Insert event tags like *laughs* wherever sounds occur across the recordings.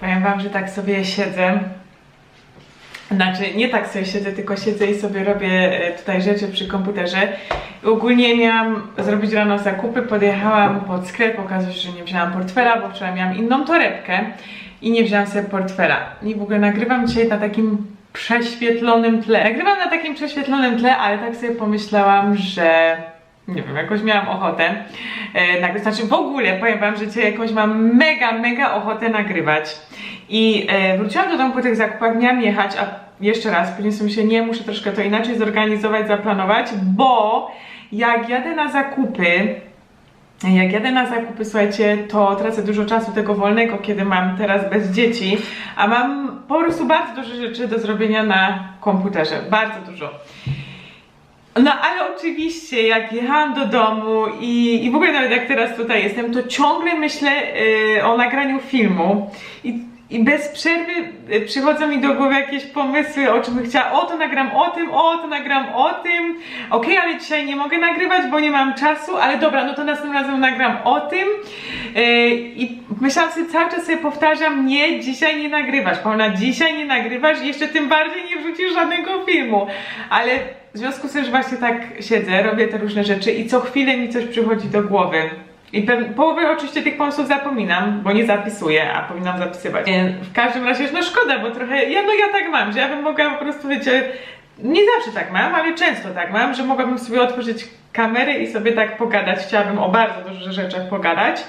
Powiem wam, że tak sobie siedzę. Znaczy, nie tak sobie siedzę, tylko siedzę i sobie robię e, tutaj rzeczy przy komputerze. Ogólnie miałam zrobić rano zakupy, podjechałam pod sklep, okazuje się, że nie wzięłam portfela, bo wczoraj miałam inną torebkę i nie wzięłam sobie portfela. I w ogóle nagrywam dzisiaj na takim prześwietlonym tle. Nagrywam na takim prześwietlonym tle, ale tak sobie pomyślałam, że nie wiem, jakoś miałam ochotę e, nagrać. Znaczy w ogóle powiem wam, że dzisiaj jakoś mam mega, mega ochotę nagrywać. I e, wróciłam do domu po tych zakupach, miałam jechać, a jeszcze raz, sobie myślę, nie, muszę troszkę to inaczej zorganizować, zaplanować, bo jak jadę na zakupy, jak jadę na zakupy, słuchajcie, to tracę dużo czasu tego wolnego, kiedy mam teraz bez dzieci, a mam po prostu bardzo dużo rzeczy do zrobienia na komputerze, bardzo dużo. No ale oczywiście, jak jechałam do domu i, i w ogóle nawet jak teraz tutaj jestem, to ciągle myślę y, o nagraniu filmu. I, i bez przerwy y, przychodzą mi do głowy jakieś pomysły, o czym bym chciała, o to nagram o tym, o to nagram o tym, okej, ale dzisiaj nie mogę nagrywać, bo nie mam czasu, ale dobra, no to następnym razem nagram o tym. Y, i myślałam sobie, cały czas sobie powtarzam, nie, dzisiaj nie nagrywasz, Paula, dzisiaj nie nagrywasz jeszcze tym bardziej nie wrzucisz żadnego filmu, ale w związku z tym, że właśnie tak siedzę, robię te różne rzeczy i co chwilę mi coś przychodzi do głowy. I połowę oczywiście tych pomysłów zapominam, bo nie zapisuję, a powinnam zapisywać. E, W każdym razie, no szkoda, bo trochę, ja no ja tak mam, że ja bym mogła po prostu, wiecie, nie zawsze tak mam, ale często tak mam, że mogłabym sobie otworzyć kamerę i sobie tak pogadać. Chciałabym o bardzo dużych rzeczach pogadać,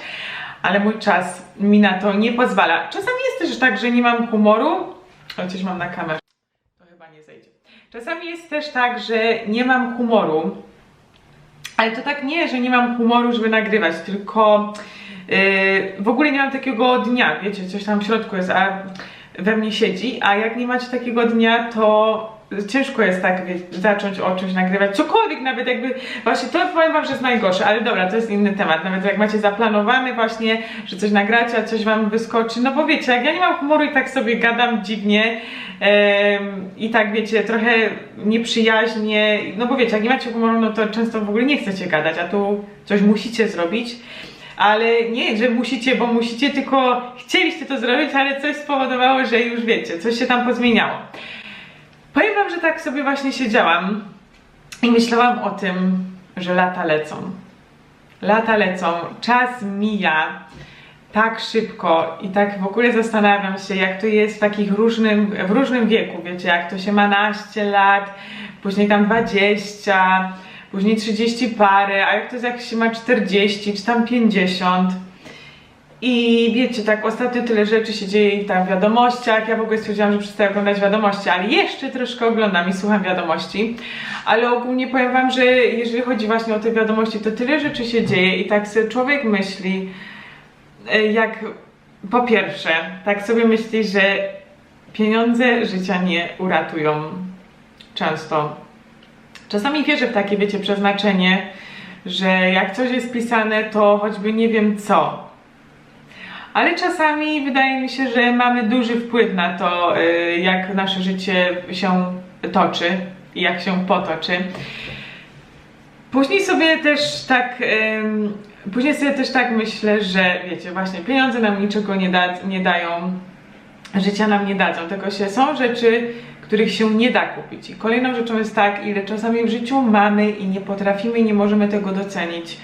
ale mój czas mi na to nie pozwala. Czasami jest też tak, że nie mam humoru. Coś mam na kamerze. To chyba nie zejdzie. Czasami jest też tak, że nie mam humoru, ale to tak nie, że nie mam humoru, żeby nagrywać, tylko yy, w ogóle nie mam takiego dnia, wiecie, coś tam w środku jest, a we mnie siedzi, a jak nie macie takiego dnia, to ciężko jest tak wie, zacząć o czymś nagrywać, cokolwiek nawet jakby, właśnie to powiem wam, że jest najgorsze, ale dobra, to jest inny temat, nawet jak macie zaplanowane właśnie, że coś nagracie, a coś wam wyskoczy, no bo wiecie, jak ja nie mam humoru i tak sobie gadam dziwnie i tak wiecie, trochę nieprzyjaźnie, no bo wiecie, jak nie macie humoru, no to często w ogóle nie chcecie gadać, a tu coś musicie zrobić, ale nie, że musicie, bo musicie, tylko chcieliście to zrobić, ale coś spowodowało, że już wiecie, coś się tam pozmieniało. Powiem wam, że tak sobie właśnie siedziałam i myślałam o tym, że lata lecą. Lata lecą, czas mija tak szybko i tak w ogóle zastanawiam się, jak to jest w takich różnym, w różnym wieku, wiecie, jak to się ma naście lat, później tam 20, później 30 parę, a jak to jest jak się ma 40 czy tam 50. I wiecie, tak ostatnio tyle rzeczy się dzieje tam w wiadomościach. Ja w ogóle stwierdziłam, że przestaję oglądać wiadomości, ale jeszcze troszkę oglądam i słucham wiadomości. Ale ogólnie powiem wam, że jeżeli chodzi właśnie o te wiadomości, to tyle rzeczy się dzieje i tak sobie człowiek myśli, e, jak po pierwsze, tak sobie myśli, że pieniądze życia nie uratują często. Czasami wierzę w takie, wiecie, przeznaczenie, że jak coś jest pisane, to choćby nie wiem co, ale czasami wydaje mi się, że mamy duży wpływ na to, y, jak nasze życie się toczy i jak się potoczy. Później sobie też tak, później sobie też tak myślę, że wiecie, właśnie pieniądze nam niczego nie, da, nie dają, życia nam nie dadzą, tego się są rzeczy, których się nie da kupić. I kolejną rzeczą jest tak, ile czasami w życiu mamy i nie potrafimy i nie możemy tego docenić.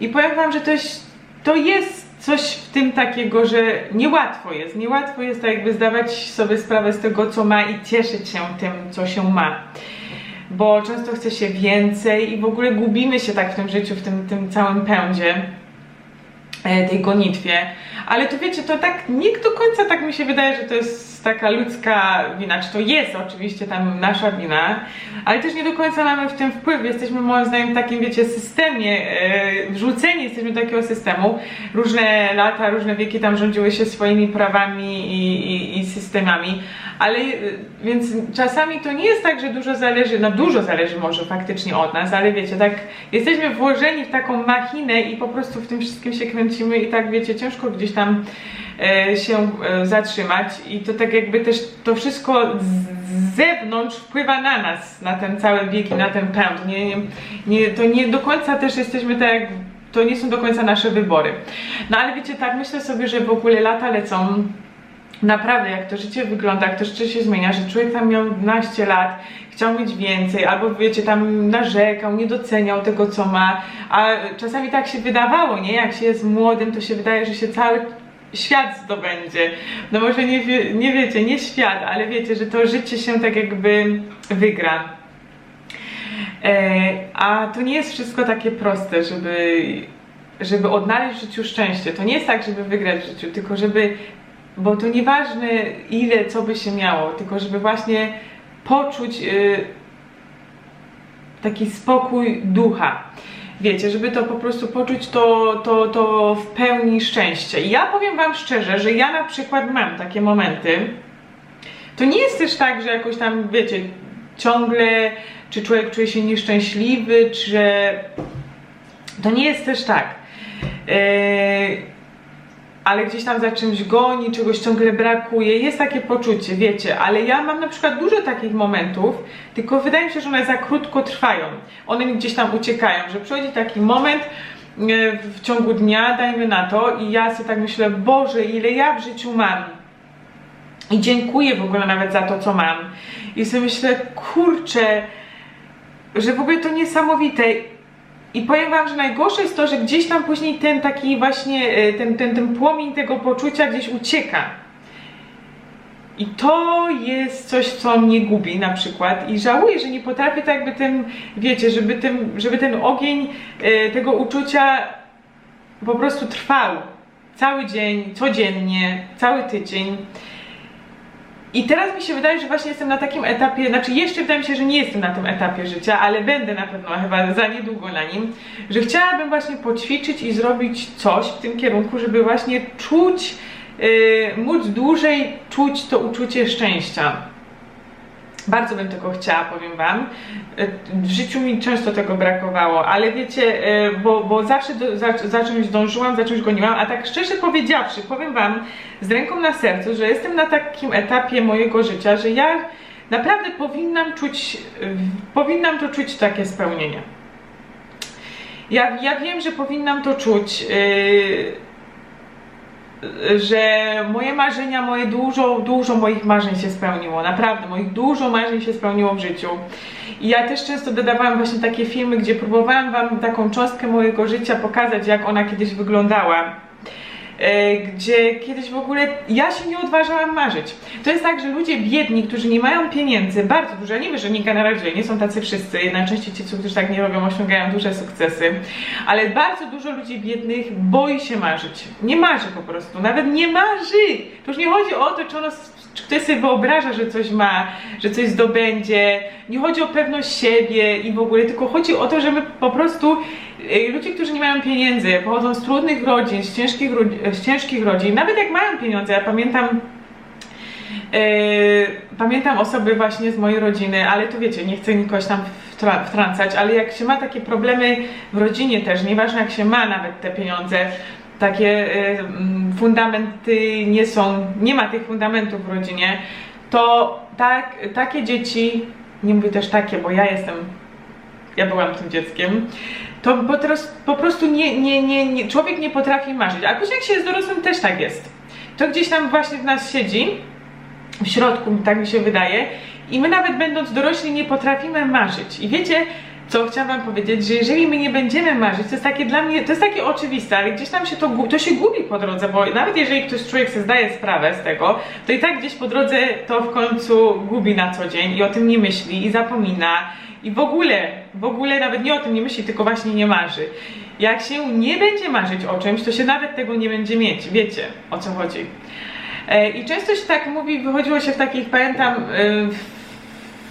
I powiem wam, że to jest, to jest coś w tym takiego, że niełatwo jest. Niełatwo jest tak jakby zdawać sobie sprawę z tego, co ma i cieszyć się tym, co się ma. Bo często chce się więcej i w ogóle gubimy się tak w tym życiu, w tym, tym całym pędzie e, tej gonitwie. Ale to wiecie, to tak nie do końca tak mi się wydaje, że to jest taka ludzka wina, czy to jest oczywiście tam nasza wina, ale też nie do końca mamy w tym wpływ. Jesteśmy moim zdaniem w takim, wiecie, systemie, e, wrzuceni jesteśmy do takiego systemu. Różne lata, różne wieki tam rządziły się swoimi prawami i, i, i systemami, ale e, więc czasami to nie jest tak, że dużo zależy, no dużo zależy może faktycznie od nas, ale wiecie, tak jesteśmy włożeni w taką machinę i po prostu w tym wszystkim się kręcimy i tak wiecie, ciężko gdzieś tam się e, zatrzymać i to tak jakby też to wszystko z zewnątrz wpływa na nas, na ten cały bieg i na ten pęd. Nie, nie, nie, to nie do końca też jesteśmy tak to nie są do końca nasze wybory. No ale wiecie, tak myślę sobie, że w ogóle lata lecą naprawdę jak to życie wygląda, jak to życie się zmienia, że człowiek tam miał 12 lat, chciał mieć więcej, albo wiecie, tam narzekał, nie doceniał tego, co ma, a czasami tak się wydawało, nie? Jak się jest młodym, to się wydaje, że się cały świat zdobędzie. No może nie, nie wiecie, nie świat, ale wiecie, że to życie się tak jakby wygra. E, a to nie jest wszystko takie proste, żeby, żeby odnaleźć w życiu szczęście. To nie jest tak, żeby wygrać w życiu, tylko żeby, bo to nieważne ile, co by się miało, tylko żeby właśnie poczuć y, taki spokój ducha. Wiecie, żeby to po prostu poczuć to, to, to w pełni szczęście. I ja powiem Wam szczerze, że ja na przykład mam takie momenty. To nie jest też tak, że jakoś tam, wiecie, ciągle, czy człowiek czuje się nieszczęśliwy, czy. To nie jest też tak. Yy, ale gdzieś tam za czymś goni, czegoś ciągle brakuje, jest takie poczucie, wiecie, ale ja mam na przykład dużo takich momentów, tylko wydaje mi się, że one za krótko trwają. One mi gdzieś tam uciekają, że przychodzi taki moment e, w ciągu dnia, dajmy na to, i ja sobie tak myślę, Boże, ile ja w życiu mam. I dziękuję w ogóle nawet za to, co mam. I sobie myślę, kurczę, że w ogóle to niesamowite. I powiem wam, że najgorsze jest to, że gdzieś tam później ten taki właśnie, e, ten, ten, ten płomień tego poczucia gdzieś ucieka. I to jest coś, co mnie gubi na przykład i żałuję, że nie potrafię tak jakby tym, wiecie, żeby, tym, żeby ten ogień e, tego uczucia po prostu trwał. Cały dzień, codziennie, cały tydzień. I teraz mi się wydaje, że właśnie jestem na takim etapie, znaczy jeszcze wydaje mi się, że nie jestem na tym etapie życia, ale będę na pewno chyba za niedługo na nim, że chciałabym właśnie poćwiczyć i zrobić coś w tym kierunku, żeby właśnie czuć, yy, móc dłużej czuć to uczucie szczęścia. Bardzo bym tego chciała, powiem Wam. W życiu mi często tego brakowało, ale wiecie, e, bo, bo zawsze do, za, za czymś dążyłam, za czymś goniłam, a tak szczerze powiedziawszy, powiem Wam z ręką na sercu, że jestem na takim etapie mojego życia, że ja naprawdę powinnam czuć, powinnam to czuć takie spełnienie. Ja, ja wiem, że powinnam to czuć. Yy, że moje marzenia, moje dużo, dużo moich marzeń się spełniło, naprawdę, moich dużo marzeń się spełniło w życiu. I ja też często dodawałam właśnie takie filmy, gdzie próbowałam Wam taką cząstkę mojego życia pokazać, jak ona kiedyś wyglądała. E, gdzie kiedyś w ogóle ja się nie odważałam marzyć. To jest tak, że ludzie biedni, którzy nie mają pieniędzy, bardzo dużo, ja nie wiem, że nie generalizuję, nie są tacy wszyscy, najczęściej ci, którzy tak nie robią, osiągają duże sukcesy, ale bardzo dużo ludzi biednych boi się marzyć. Nie marzy po prostu, nawet nie marzy. To już nie chodzi o to, czy ono czy ktoś sobie wyobraża, że coś ma, że coś zdobędzie. Nie chodzi o pewność siebie i w ogóle, tylko chodzi o to, że my po prostu y, ludzie, którzy nie mają pieniędzy, pochodzą z trudnych rodzin, z ciężkich, z ciężkich rodzin, nawet jak mają pieniądze, ja pamiętam Yy, pamiętam osoby właśnie z mojej rodziny, ale tu wiecie, nie chcę nikogoś tam wtrącać, ale jak się ma takie problemy w rodzinie też, nieważne jak się ma nawet te pieniądze, takie y, fundamenty nie są, nie ma tych fundamentów w rodzinie, to tak, takie dzieci, nie mówię też takie, bo ja jestem, ja byłam tym dzieckiem, to po, po prostu nie, nie, nie, nie, człowiek nie potrafi marzyć, a później jak się jest dorosłym też tak jest. To gdzieś tam właśnie w nas siedzi, w środku, tak mi się wydaje, i my nawet będąc dorośli nie potrafimy marzyć. I wiecie, co chciałam wam powiedzieć, że jeżeli my nie będziemy marzyć, to jest takie dla mnie, to jest takie oczywiste, ale gdzieś tam się to, to się gubi po drodze, bo nawet jeżeli ktoś człowiek sobie zdaje sprawę z tego, to i tak gdzieś po drodze to w końcu gubi na co dzień i o tym nie myśli i zapomina i w ogóle, w ogóle nawet nie o tym nie myśli, tylko właśnie nie marzy. Jak się nie będzie marzyć o czymś, to się nawet tego nie będzie mieć, wiecie o co chodzi. E, I często się tak mówi, wychodziło się w takich, pamiętam, e,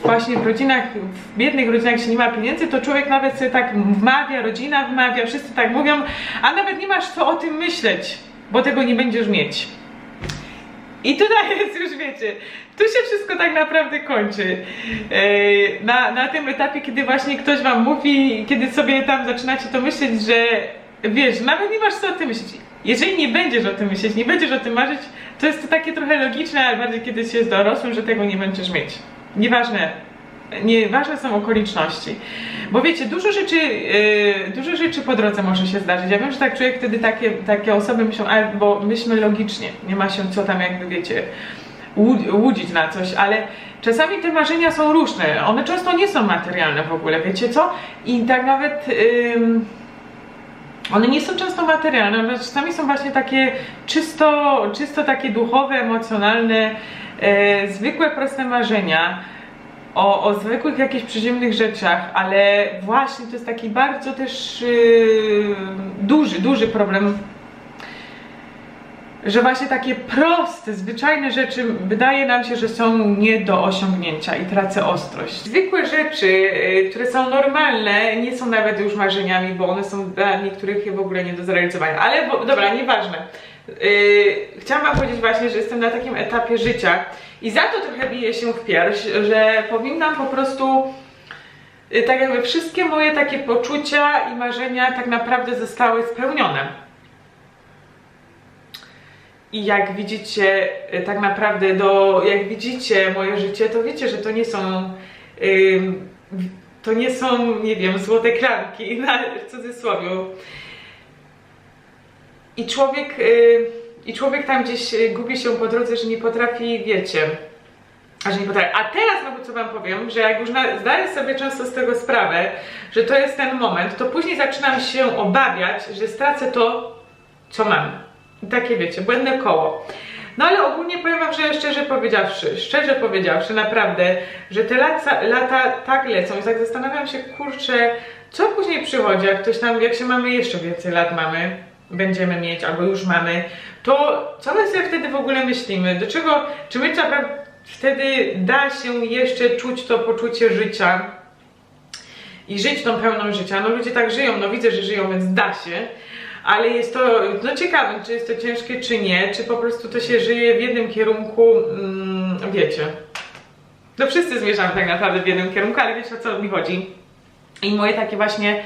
właśnie w rodzinach, w biednych rodzinach się nie ma pieniędzy, to człowiek nawet sobie tak wmawia, rodzina wmawia, wszyscy tak mówią, a nawet nie masz co o tym myśleć, bo tego nie będziesz mieć. I tutaj *laughs* jest już, wiecie, tu się wszystko tak naprawdę kończy. Na, na tym etapie, kiedy właśnie ktoś wam mówi, kiedy sobie tam zaczynacie to myśleć, że wiesz, nawet nie masz co o tym myśleć. Jeżeli nie będziesz o tym myśleć, nie będziesz o tym marzyć, to jest to takie trochę logiczne, ale bardziej kiedy się jest dorosłym, że tego nie będziesz mieć. Nieważne nie, ważne są okoliczności. Bo wiecie, dużo rzeczy, yy, dużo rzeczy po drodze może się zdarzyć. Ja wiem, że tak człowiek wtedy takie, takie osoby myślą, a, bo myślmy logicznie, nie ma się co tam jakby wiecie łu- łudzić na coś, ale czasami te marzenia są różne. One często nie są materialne w ogóle, wiecie co? I tak nawet. ym, one nie są często materialne, one czasami są właśnie takie czysto, czysto takie duchowe, emocjonalne, e, zwykłe, proste marzenia o, o zwykłych jakichś przyziemnych rzeczach, ale właśnie to jest taki bardzo też yy, duży, duży problem że właśnie takie proste, zwyczajne rzeczy wydaje nam się, że są nie do osiągnięcia i tracę ostrość. Zwykłe rzeczy, y, które są normalne, nie są nawet już marzeniami, bo one są dla niektórych w ogóle nie do zrealizowania. Ale bo, dobra, nieważne. Yy, chciałam wam powiedzieć właśnie, że jestem na takim etapie życia i za to trochę biję się w pierś, że powinnam po prostu y, tak jakby wszystkie moje takie poczucia i marzenia tak naprawdę zostały spełnione. I jak widzicie, y, tak naprawdę, do, jak widzicie moje życie, to wiecie, że to nie są, ym, to nie są, nie wiem, złote klamki, *laughs* na, w cudzysłowie. I człowiek, y, i człowiek tam gdzieś y, gubi się po drodze, że nie potrafi, wiecie, a że nie potrafi. A teraz, no bo co wam powiem, że jak już zdaję sobie często z tego sprawę, że to jest ten moment, to później zaczynam się obawiać, że stracę to, co mam. I takie wiecie, błędne koło. No ale ogólnie powiem wam, że szczerze powiedziawszy, szczerze powiedziawszy, naprawdę, że te lata, lata tak lecą i tak zastanawiam się, kurczę, co później przychodzi, jak ktoś tam, jak się mamy jeszcze więcej lat mamy, będziemy mieć, albo już mamy, to co my sobie wtedy w ogóle myślimy? Do czego, czy my trzeba, wtedy da się jeszcze czuć to poczucie życia i żyć tą pełną życia? No ludzie tak żyją, no widzę, że żyją, więc da się ale jest to no ciekawe, czy jest to ciężkie, czy nie, czy po prostu to się żyje w jednym kierunku, mm, wiecie. No wszyscy zmierzamy tak naprawdę w jednym kierunku, ale wiecie o co mi chodzi. I moje takie właśnie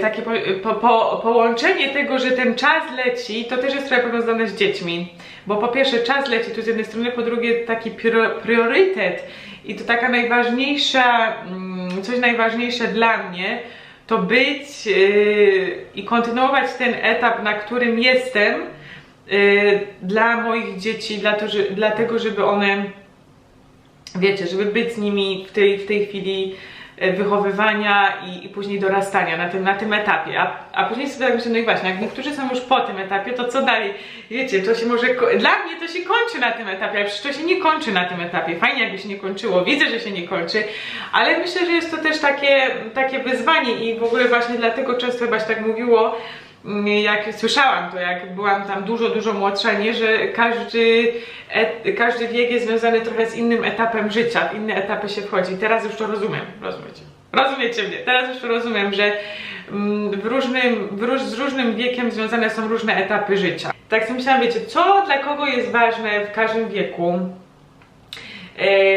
takie po, po, po, połączenie tego, że ten czas leci, to też jest trochę powiązane z dziećmi. Bo po pierwsze czas leci tu z jednej strony, po drugie taki priorytet i to taka najważniejsza, mm, coś najważniejsze dla mnie, to być yy, i kontynuować ten etap, na którym jestem yy, dla moich dzieci, dla to, że, dlatego żeby one, wiecie, żeby być z nimi w tej, w tej chwili wychowywania i, i, później dorastania na tym, na tym etapie. A, a później sobie tak myślę, no i właśnie, jak niektórzy są już po tym etapie, to co dalej? Wiecie, to się może, dla mnie to się kończy na tym etapie, ale przecież to się nie kończy na tym etapie. Fajnie jakby się nie kończyło, widzę, że się nie kończy, ale myślę, że jest to też takie, takie wyzwanie i w ogóle właśnie dlatego często chyba się tak mówiło, jak słyszałam to, jak byłam tam dużo, dużo młodsza, nie, że każdy, każdy wiek jest związany trochę z innym etapem życia, w inne etapy się wchodzi. Teraz już to rozumiem, rozumiecie? Rozumiecie mnie, teraz już rozumiem, że mm, w różnym, w róż, z różnym wiekiem związane są różne etapy życia. Tak sobie myślałam, wiecie, co dla kogo jest ważne w każdym wieku,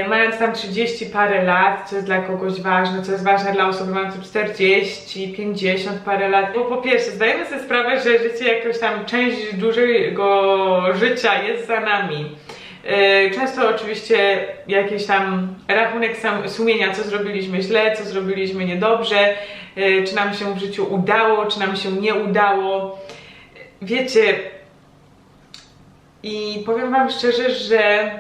mając tam 30 parę lat, co jest dla kogoś ważne, co jest ważne dla osoby mającej 40, 50 parę lat. Bo po pierwsze, zdajemy sobie sprawę, że życie jakoś tam część dużego życia jest za nami. E, często oczywiście jakiś tam rachunek sumienia, co zrobiliśmy źle, co zrobiliśmy niedobrze, e, czy nam się w życiu udało, czy nam się nie udało. Wiecie, i powiem Wam szczerze, że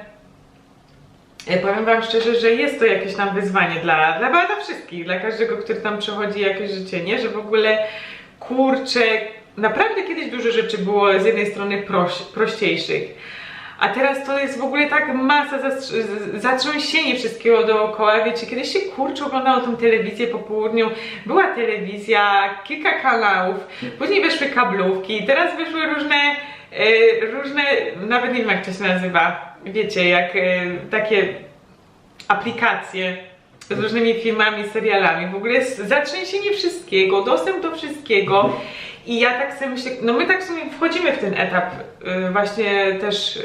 powiem Wam szczerze, że jest to jakieś tam wyzwanie dla, dla, dla wszystkich, dla każdego, który tam przechodzi jakieś życie, nie? Że w ogóle kurczę, naprawdę kiedyś dużo rzeczy było z jednej strony proś, prościejszych. A teraz to jest w ogóle tak masa zatrząsienie wszystkiego dookoła. Wiecie, kiedyś się kurczę oglądało tą telewizję po południu. Była telewizja, kilka kanałów, później wyszły kablówki, teraz wyszły różne, e, różne, nawet nie wiem jak to się nazywa, wiecie, jak e, takie aplikacje z różnymi filmami, serialami. W ogóle jest zatrzęsienie wszystkiego, dostęp do wszystkiego. I ja tak sobie myślę, no my tak sobie wchodzimy w ten etap yy, właśnie też,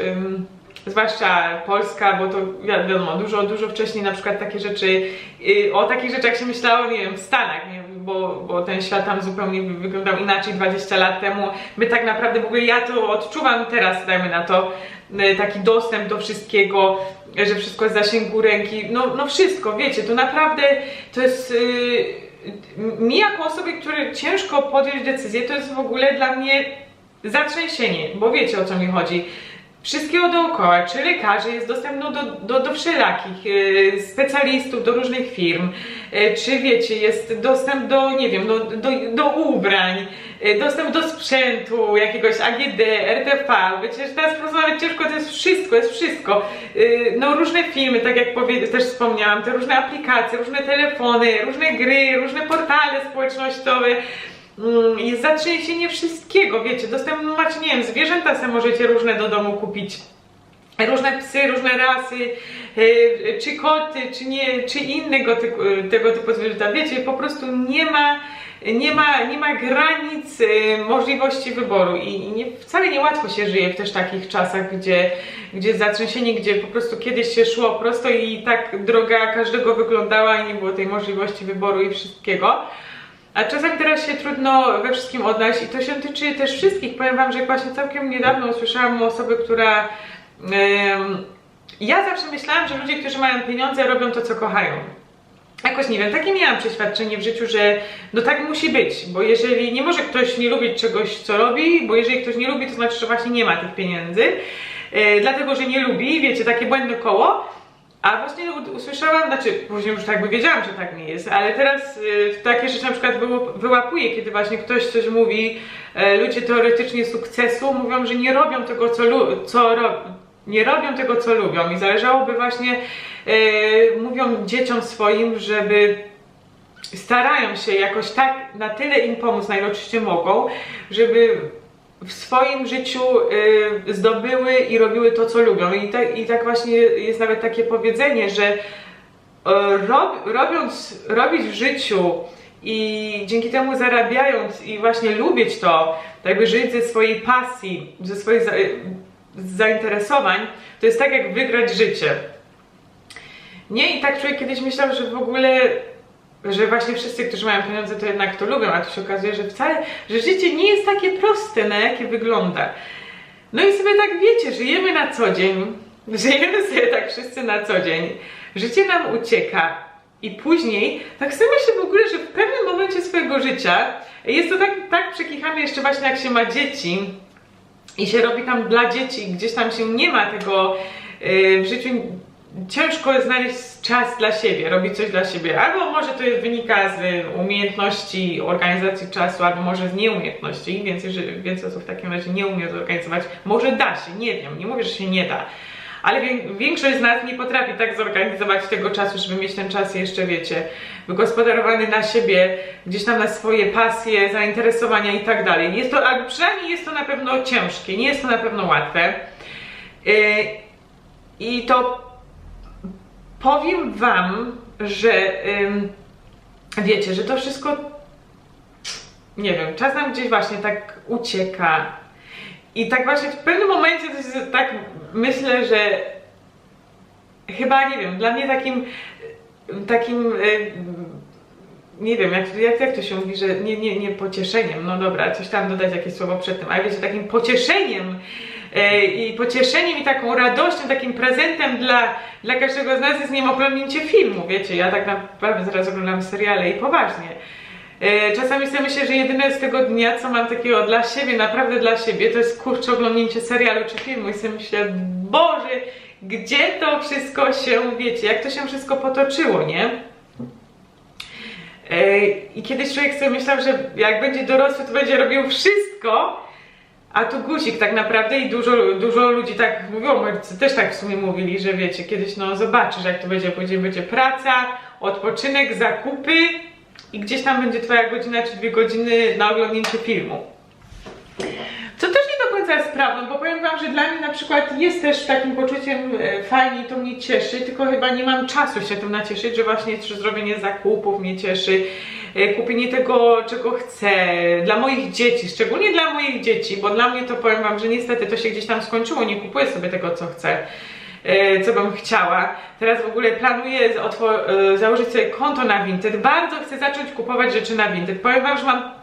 zwłaszcza Polska, bo to wiadomo, dużo, dużo wcześniej na przykład takie rzeczy, yy, o takich rzeczach się myślało, nie wiem, w Stanach, nie bo, bo ten świat tam zupełnie wy- wyglądał inaczej 20 lat temu. My tak naprawdę w ogóle ja to odczuwam teraz, dajmy na to, y, taki dostęp do wszystkiego, że wszystko jest w zasięgu ręki. No, no wszystko, wiecie, to naprawdę to jest. Mi jako osobie, której ciężko podjąć decyzję, to jest w ogóle dla mnie zatrzęsienie, bo wiecie o co mi chodzi. Wszystkiego dookoła, czy lekarzy jest dostęp no, do, do, do wszelakich e, specjalistów, do różnych firm, e, czy wiecie, jest dostęp do, nie wiem, do, do, do ubrań, e, dostęp do sprzętu, jakiegoś AGD, RTV, wiecie, że teraz porozmawiać ciężko, to jest wszystko, jest wszystko. No różne filmy, tak jak powie, też wspomniałam, te różne aplikacje, różne telefony, różne gry, różne portale społecznościowe, jest zatrzęsienie wszystkiego, wiecie, dostęp no macie, nie wiem, zwierzęta sobie możecie różne do domu kupić. Różne psy, różne rasy, yy, czy koty, czy nie, czy innego typu, tego typu zwierzęta. Wiecie, po prostu nie ma, nie ma, nie ma granic yy, możliwości wyboru i, i nie, wcale niełatwo się żyje w też takich czasach, gdzie, gdzie zatrzęsienie, gdzie po prostu kiedyś się szło prosto i tak droga każdego wyglądała i nie było tej możliwości wyboru i wszystkiego. A czasami teraz się trudno we wszystkim odnaleźć i to się tyczy też wszystkich. Powiem Wam, że właśnie całkiem niedawno usłyszałam o osobie, która... em, ja zawsze myślałam, że ludzie, którzy mają pieniądze, robią to, co kochają. Jakoś nie wiem, takie miałam przeświadczenie w życiu, że no tak musi być, bo jeżeli nie może ktoś nie lubić czegoś, co robi, bo jeżeli ktoś nie lubi, to znaczy, że właśnie nie ma tych pieniędzy, e, dlatego, że nie lubi, wiecie, takie błędne koło, a właśnie usłyszałam, znaczy później już tak by wiedziałam, że tak nie jest, ale teraz y, takie rzeczy na przykład wyłapuję, kiedy właśnie ktoś coś mówi, e, ludzie teoretycznie sukcesu mówią, że nie robią tego, co, co ro- nie robią tego, co lubią. I zależałoby właśnie, e, mówią dzieciom swoim, żeby starają się jakoś tak na tyle im pomóc, na ile oczywiście mogą, żeby w swoim życiu y, zdobyły i robiły to, co lubią. I tak, I tak właśnie jest nawet takie powiedzenie, że y, rob, robiąc, robić w życiu i dzięki temu zarabiając i właśnie lubić to, jakby żyć ze swojej pasji, ze swoich za, zainteresowań, to jest tak jak wygrać życie. Nie, i tak człowiek kiedyś myślał, że w ogóle, że właśnie wszyscy, którzy mają pieniądze, to jednak to lubią, a tu się okazuje, że wcale, że życie nie jest takie proste, na jakie wygląda. No i sobie tak wiecie, żyjemy na co dzień, żyjemy sobie tak wszyscy na co dzień, życie nam ucieka i później, tak sobie myślę w ogóle, że w pewnym momencie swojego życia, jest to tak, tak przekichane jeszcze właśnie jak się ma dzieci, i się robi tam dla dzieci, gdzieś tam się nie ma tego yy, w życiu. Ciężko jest znaleźć czas dla siebie, robić coś dla siebie. Albo może to jest, wynika z umiejętności organizacji czasu, albo może z nieumiejętności. Więcej, że więcej osób w takim razie nie umie zorganizować. Może da się, nie wiem, nie mówię, że się nie da. Ale wię- większość z nas nie potrafi tak zorganizować tego czasu, żeby mieć ten czas jeszcze, wiecie, wygospodarowany na siebie, gdzieś tam na swoje pasje, zainteresowania i tak dalej. Jest to, albo przynajmniej jest to na pewno ciężkie, nie jest to na pewno łatwe. Yy, I to powiem Wam, że ym, wiecie, że to wszystko, nie wiem, czas nam gdzieś właśnie tak ucieka. I tak właśnie w pewnym momencie to się tak myślę, że chyba, nie wiem, dla mnie takim, takim, y, nie wiem, jak, jak, jak to się mówi, że nie, nie, nie pocieszeniem, no dobra, coś tam dodać jakieś słowo przed tym, ale wiecie, takim pocieszeniem i pocieszeniem i taką radością, takim prezentem dla, dla każdego z nas jest nie oglądnięcie filmu, wiecie, ja tak naprawdę zaraz oglądam seriale i poważnie. E, Czasami sobie myślę, że jedyne z tego dnia, co mam takiego dla siebie, naprawdę dla siebie, to jest kurczę oglądnięcie serialu czy filmu i sobie myślę, Boże, gdzie to wszystko się, wiecie, jak to się wszystko potoczyło, nie? E, I kiedyś człowiek sobie myślał, że jak będzie dorosły, to będzie robił wszystko, a tu guzik tak naprawdę i dużo, dużo ludzi tak moi rodzice też tak w sumie mówili, że wiecie, kiedyś no zobaczysz jak to będzie, później będzie praca, odpoczynek, zakupy i gdzieś tam będzie twoja godzina czy dwie godziny na oglądnięcie filmu. Co też nie do końca jest prawdą, bo powiem wam, że dla mnie na przykład jest też takim poczuciem e, fajnie i to mnie cieszy, tylko chyba nie mam czasu się tym nacieszyć, że właśnie czy zrobienie zakupów mnie cieszy, kupienie tego, czego chcę, dla moich dzieci, szczególnie dla moich dzieci, bo dla mnie to powiem wam, że niestety to się gdzieś tam skończyło, nie kupuję sobie tego, co chcę. e, co bym chciała. Teraz w ogóle planuję e, założyć sobie konto na Vinted. Bardzo chcę zacząć kupować rzeczy na Vinted. Powiem wam, że mam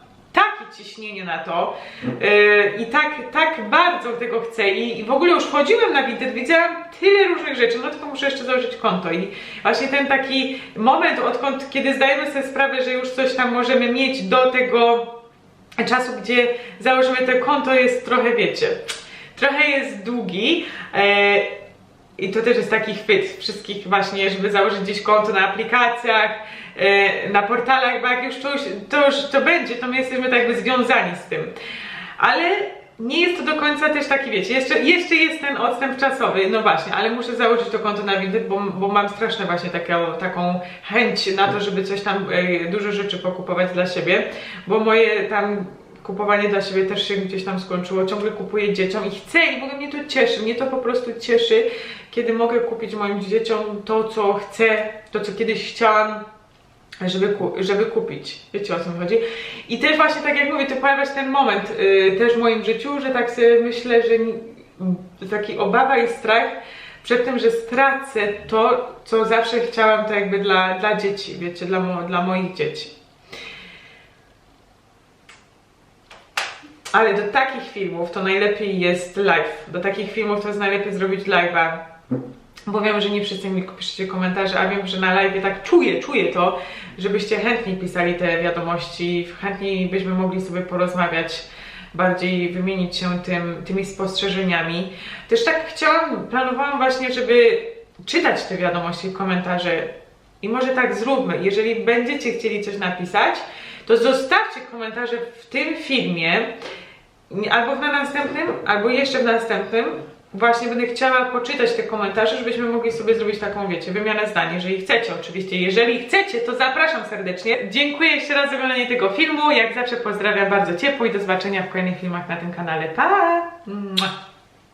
ciśnienie na to. Yy, i tak, tak bardzo tego chcę. I, w ogóle już chodziłem na Vinted, widziałam tyle różnych rzeczy, no tylko muszę jeszcze założyć konto. I właśnie ten taki moment, odkąd, kiedy zdajemy sobie sprawę, że już coś tam możemy mieć do tego czasu, gdzie założymy to konto jest trochę, wiecie, trochę jest długi, e, i to też jest taki chwyt wszystkich właśnie, żeby założyć gdzieś konto na aplikacjach, na portalach, bo jak już już to już to będzie, to my jesteśmy tak jakby związani z tym. Ale nie jest to do końca też taki, wiecie, jeszcze, jeszcze jest ten odstęp czasowy, no właśnie, ale muszę założyć to konto na Vinted, bo, bo mam straszne właśnie taką, taką chęć na to, żeby coś tam, e, dużo rzeczy pokupować dla siebie, bo moje tam kupowanie dla siebie też się gdzieś tam skończyło, ciągle kupuję dzieciom i chcę i w ogóle mnie to cieszy, mnie to po prostu cieszy, kiedy mogę kupić moim dzieciom to, co chcę, to, co kiedyś chciałam, żeby, żeby kupić. Wiecie o co chodzi? I też właśnie tak jak mówię, to pojawia się ten moment y, też w moim życiu, że tak sobie myślę, że taki obawa i strach przed tym, że stracę to, co zawsze chciałam to jakby dla, dla dzieci, wiecie, dla, mo, dla moich dzieci. Ale do takich filmów to najlepiej jest live. Do takich filmów to jest najlepiej zrobić live'a. Bo wiem, że nie wszyscy mi piszecie komentarze, a wiem, że na live tak czuję, czuję to, żebyście chętniej pisali te wiadomości, chętniej byśmy mogli sobie porozmawiać, bardziej wymienić się tym, tymi spostrzeżeniami. Też tak chciałam, planowałam właśnie, żeby czytać te wiadomości, komentarze i może tak zróbmy. Jeżeli będziecie chcieli coś napisać, to zostawcie komentarze w tym filmie, albo na następnym, albo jeszcze w następnym. Właśnie będę chciała poczytać te komentarze, żebyśmy mogli sobie zrobić taką, wiecie, wymianę zdań, jeżeli chcecie oczywiście. Jeżeli chcecie, to zapraszam serdecznie. Dziękuję jeszcze raz za oglądanie tego filmu. Jak zawsze pozdrawiam bardzo ciepło i do zobaczenia w kolejnych filmach na tym kanale. Pa! Mua.